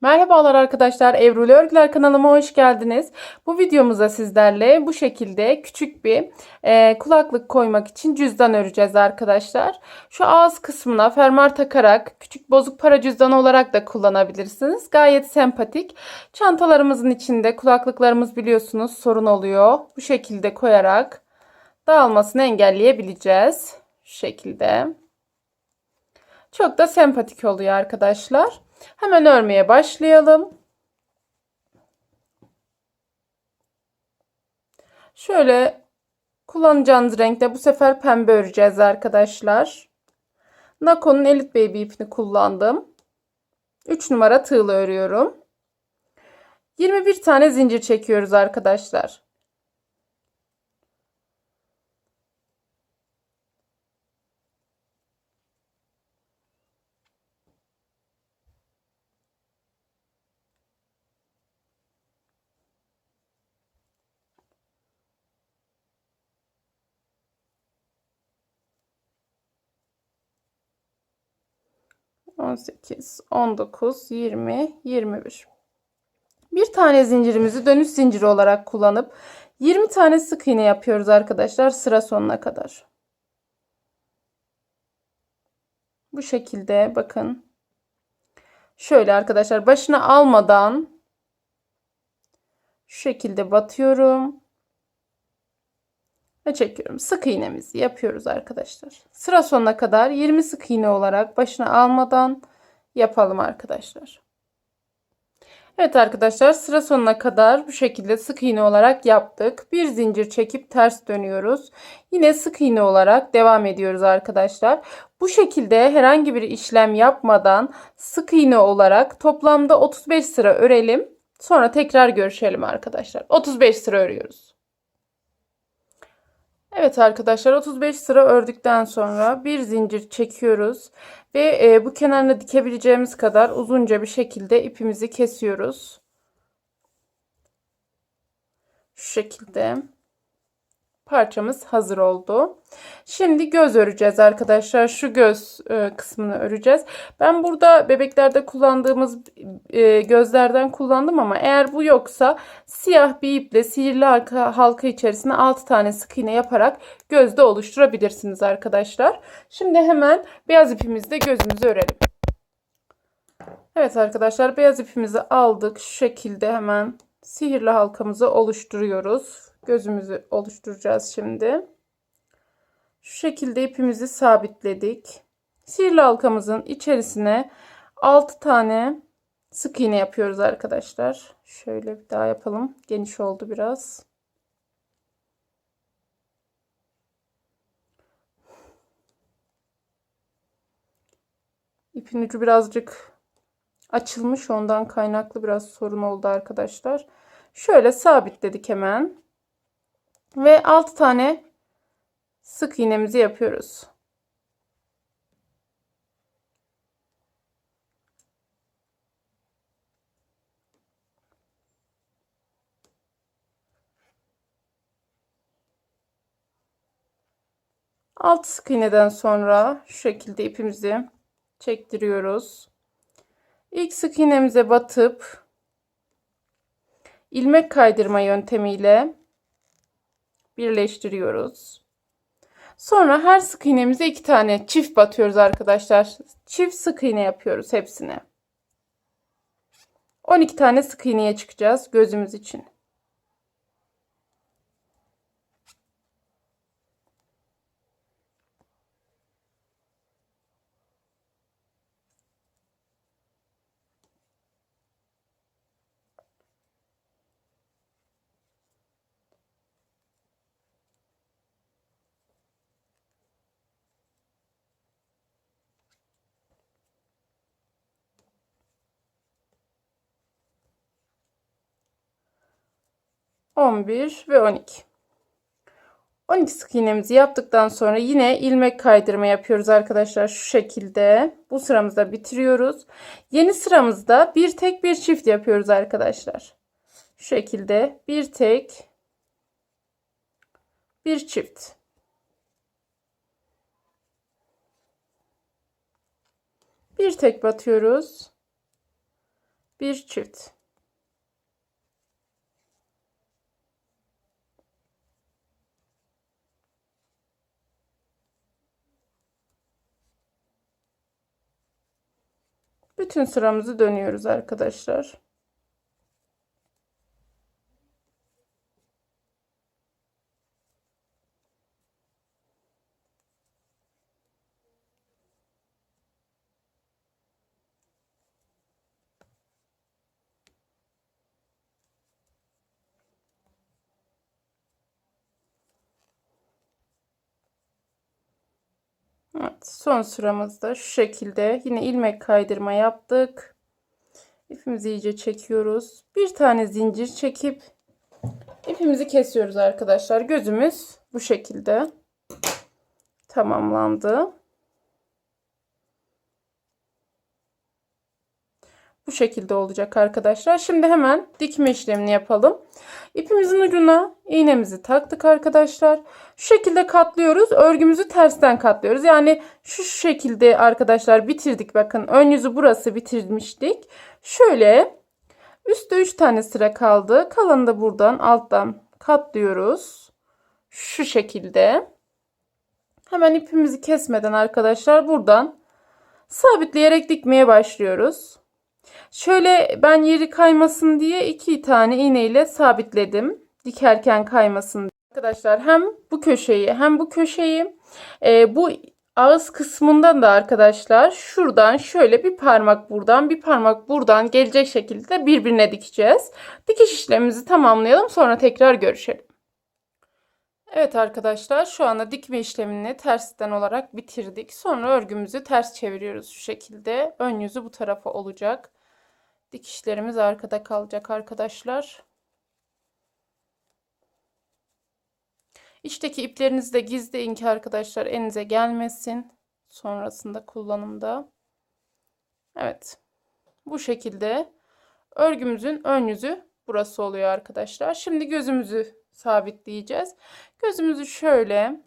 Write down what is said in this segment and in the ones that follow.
Merhabalar arkadaşlar, Evruli Örgüler kanalıma hoş geldiniz. Bu videomuzda sizlerle bu şekilde küçük bir e, kulaklık koymak için cüzdan öreceğiz arkadaşlar. Şu ağız kısmına fermuar takarak küçük bozuk para cüzdanı olarak da kullanabilirsiniz. Gayet sempatik. Çantalarımızın içinde kulaklıklarımız biliyorsunuz sorun oluyor. Bu şekilde koyarak dağılmasını engelleyebileceğiz. Şu şekilde. Çok da sempatik oluyor arkadaşlar. Hemen örmeye başlayalım. Şöyle kullanacağınız renkte bu sefer pembe öreceğiz arkadaşlar. Nako'nun Elite Baby ipini kullandım. 3 numara tığla örüyorum. 21 tane zincir çekiyoruz arkadaşlar. 18, 19, 20, 21. Bir tane zincirimizi dönüş zinciri olarak kullanıp 20 tane sık iğne yapıyoruz arkadaşlar sıra sonuna kadar. Bu şekilde bakın. Şöyle arkadaşlar başına almadan şu şekilde batıyorum ve çekiyorum. Sık iğnemizi yapıyoruz arkadaşlar. Sıra sonuna kadar 20 sık iğne olarak başına almadan yapalım arkadaşlar. Evet arkadaşlar sıra sonuna kadar bu şekilde sık iğne olarak yaptık. Bir zincir çekip ters dönüyoruz. Yine sık iğne olarak devam ediyoruz arkadaşlar. Bu şekilde herhangi bir işlem yapmadan sık iğne olarak toplamda 35 sıra örelim. Sonra tekrar görüşelim arkadaşlar. 35 sıra örüyoruz. Evet arkadaşlar 35 sıra ördükten sonra bir zincir çekiyoruz ve e, bu kenarını dikebileceğimiz kadar uzunca bir şekilde ipimizi kesiyoruz. Şu şekilde parçamız hazır oldu. Şimdi göz öreceğiz arkadaşlar. Şu göz e, kısmını öreceğiz. Ben burada bebeklerde kullandığımız e, gözlerden kullandım ama eğer bu yoksa siyah bir iple sihirli halka, içerisine 6 tane sık iğne yaparak gözde oluşturabilirsiniz arkadaşlar. Şimdi hemen beyaz ipimizle gözümüzü örelim. Evet arkadaşlar beyaz ipimizi aldık. Şu şekilde hemen sihirli halkamızı oluşturuyoruz gözümüzü oluşturacağız şimdi. Şu şekilde ipimizi sabitledik. Sihirli halkamızın içerisine 6 tane sık iğne yapıyoruz arkadaşlar. Şöyle bir daha yapalım. Geniş oldu biraz. İpin ucu birazcık açılmış. Ondan kaynaklı biraz sorun oldu arkadaşlar. Şöyle sabitledik hemen. Ve 6 tane sık iğnemizi yapıyoruz. Alt sık iğneden sonra şu şekilde ipimizi çektiriyoruz. İlk sık iğnemize batıp ilmek kaydırma yöntemiyle birleştiriyoruz. Sonra her sık iğnemize iki tane çift batıyoruz arkadaşlar. Çift sık iğne yapıyoruz hepsine. 12 tane sık iğneye çıkacağız gözümüz için. 11 ve 12. 12 sık iğnemizi yaptıktan sonra yine ilmek kaydırma yapıyoruz arkadaşlar şu şekilde. Bu sıramızda bitiriyoruz. Yeni sıramızda bir tek bir çift yapıyoruz arkadaşlar. Şu şekilde bir tek bir çift. Bir tek batıyoruz. Bir çift. Bütün sıramızı dönüyoruz arkadaşlar. Son sıramızda şu şekilde yine ilmek kaydırma yaptık. İpimizi iyice çekiyoruz. Bir tane zincir çekip ipimizi kesiyoruz arkadaşlar. Gözümüz bu şekilde tamamlandı. Bu şekilde olacak arkadaşlar. Şimdi hemen dikme işlemini yapalım. İpimizin ucuna iğnemizi taktık arkadaşlar. Şu şekilde katlıyoruz. Örgümüzü tersten katlıyoruz. Yani şu şekilde arkadaşlar bitirdik. Bakın ön yüzü burası bitirmiştik. Şöyle üstte 3 tane sıra kaldı. Kalanı da buradan alttan katlıyoruz. Şu şekilde. Hemen ipimizi kesmeden arkadaşlar buradan sabitleyerek dikmeye başlıyoruz. Şöyle ben yeri kaymasın diye iki tane iğneyle sabitledim. Dikerken kaymasın. Arkadaşlar hem bu köşeyi hem bu köşeyi e, bu ağız kısmından da arkadaşlar şuradan şöyle bir parmak buradan bir parmak buradan gelecek şekilde birbirine dikeceğiz. Dikiş işlemimizi tamamlayalım sonra tekrar görüşelim. Evet arkadaşlar şu anda dikme işlemini tersten olarak bitirdik. Sonra örgümüzü ters çeviriyoruz şu şekilde. Ön yüzü bu tarafa olacak. Dikişlerimiz arkada kalacak arkadaşlar. İçteki iplerinizi de gizleyin ki arkadaşlar elinize gelmesin. Sonrasında kullanımda. Evet. Bu şekilde örgümüzün ön yüzü burası oluyor arkadaşlar. Şimdi gözümüzü sabitleyeceğiz. Gözümüzü şöyle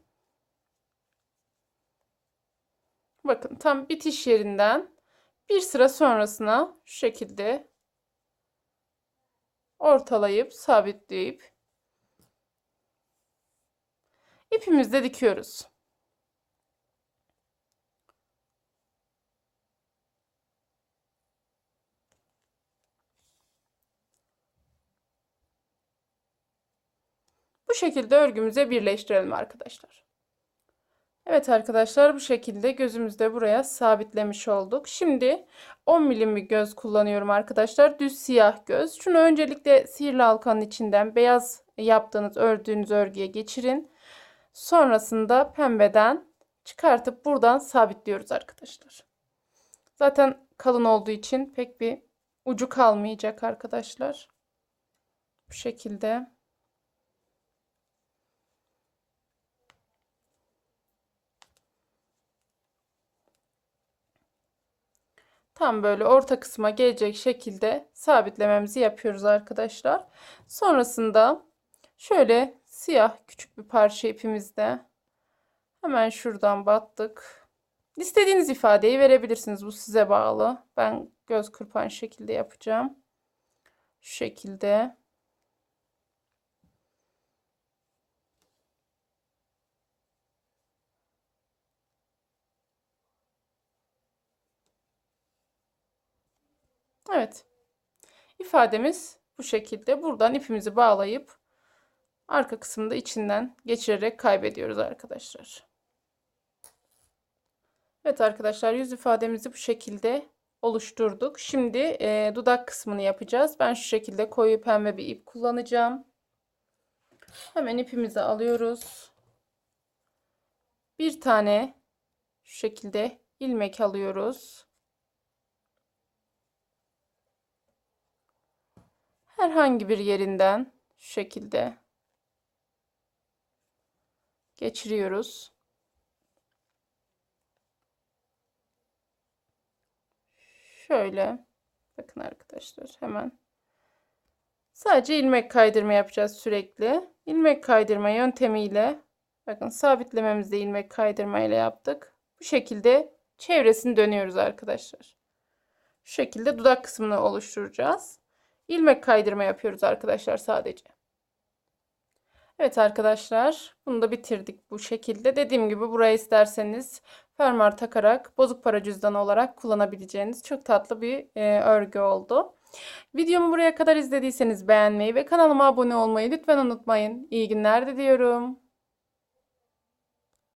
bakın tam bitiş yerinden bir sıra sonrasına şu şekilde ortalayıp sabitleyip ipimizde dikiyoruz. Bu şekilde örgümüze birleştirelim arkadaşlar. Evet arkadaşlar bu şekilde gözümüzde buraya sabitlemiş olduk. Şimdi 10 milim bir göz kullanıyorum arkadaşlar. Düz siyah göz. Şunu öncelikle sihirli halkanın içinden beyaz yaptığınız ördüğünüz örgüye geçirin. Sonrasında pembeden çıkartıp buradan sabitliyoruz arkadaşlar. Zaten kalın olduğu için pek bir ucu kalmayacak arkadaşlar. Bu şekilde. Tam böyle orta kısma gelecek şekilde sabitlememizi yapıyoruz arkadaşlar. Sonrasında şöyle siyah küçük bir parça ipimizde hemen şuradan battık. İstediğiniz ifadeyi verebilirsiniz. Bu size bağlı. Ben göz kırpan şekilde yapacağım. Şu şekilde. Evet. İfademiz bu şekilde. Buradan ipimizi bağlayıp arka kısmında içinden geçirerek kaybediyoruz arkadaşlar. Evet arkadaşlar yüz ifademizi bu şekilde oluşturduk. Şimdi e, dudak kısmını yapacağız. Ben şu şekilde koyu pembe bir ip kullanacağım. Hemen ipimizi alıyoruz. Bir tane şu şekilde ilmek alıyoruz. Herhangi bir yerinden şu şekilde geçiriyoruz. Şöyle bakın arkadaşlar hemen sadece ilmek kaydırma yapacağız sürekli. İlmek kaydırma yöntemiyle bakın sabitlememizi de ilmek kaydırma ile yaptık. Bu şekilde çevresini dönüyoruz arkadaşlar. Şu şekilde dudak kısmını oluşturacağız. İlmek kaydırma yapıyoruz arkadaşlar sadece. Evet arkadaşlar bunu da bitirdik bu şekilde. Dediğim gibi buraya isterseniz fermuar takarak bozuk para cüzdanı olarak kullanabileceğiniz çok tatlı bir e, örgü oldu. Videomu buraya kadar izlediyseniz beğenmeyi ve kanalıma abone olmayı lütfen unutmayın. İyi günler diliyorum.